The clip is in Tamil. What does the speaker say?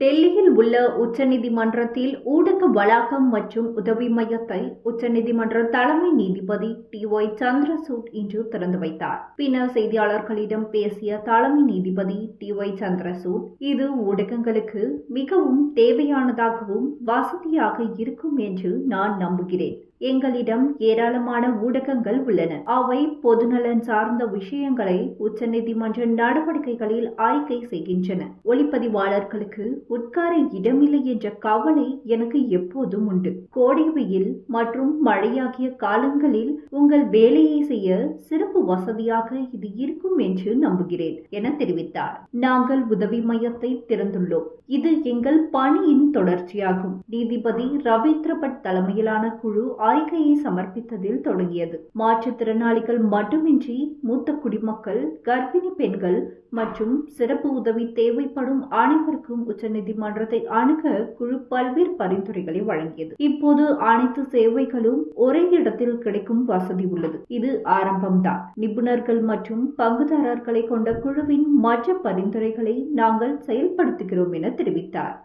டெல்லியில் உள்ள உச்சநீதிமன்றத்தில் ஊடக வளாகம் மற்றும் உதவி மையத்தை உச்சநீதிமன்ற தலைமை நீதிபதி டி ஒய் சந்திரசூட் இன்று திறந்து வைத்தார். பின்னர் செய்தியாளர்களிடம் பேசிய தலைமை நீதிபதி டி ஒய் சந்திரசூட் இது ஊடகங்களுக்கு மிகவும் தேவையானதாகவும் வசதியாக இருக்கும் என்று நான் நம்புகிறேன். எங்களிடம் ஏராளமான ஊடகங்கள் உள்ளன. அவை பொதுநலன் சார்ந்த விஷயங்களை உச்சநீதிமன்ற நடவடிக்கைகளில் அறிக்கை செய்கின்றன. ஒளிப்பதிவாளர்களுக்கு உட்கார இடமில்லை என்ற கவலை எனக்கு எப்போதும் உண்டு. கோடை வெயில் மற்றும் மழையாகிய காலங்களில் உங்கள் வேலையை செய்ய சிறப்பு வசதியாக இது இருக்கும் என்று நம்புகிறேன் என தெரிவித்தார். நாங்கள் உதவி மையத்தை திறந்துள்ளோம். இது எங்கள் பணியின் தொடர்ச்சியாகும். நீதிபதி ரவீந்திர பட் தலைமையிலான குழு அறிக்கையை சமர்ப்பித்ததில் தொடங்கியது. மாற்றுத்திறனாளிகள் மட்டுமின்றி மூத்த குடிமக்கள் கர்ப்பிணி பெண்கள் மற்றும் சிறப்பு உதவி தேவைப்படும் அனைவருக்கும் நீதிமன்றத்தை அணுக குழு பல்வேறு பரிந்துரைகளை வழங்கியது. இப்போது அனைத்து சேவைகளும் ஒரே இடத்தில் கிடைக்கும் வசதி உள்ளது. இது ஆரம்பம்தான். நிபுணர்கள் மற்றும் பங்குதாரர்களை கொண்ட குழுவின் மற்ற பரிந்துரைகளை நாங்கள் செயல்படுத்துகிறோம் என தெரிவித்தார்.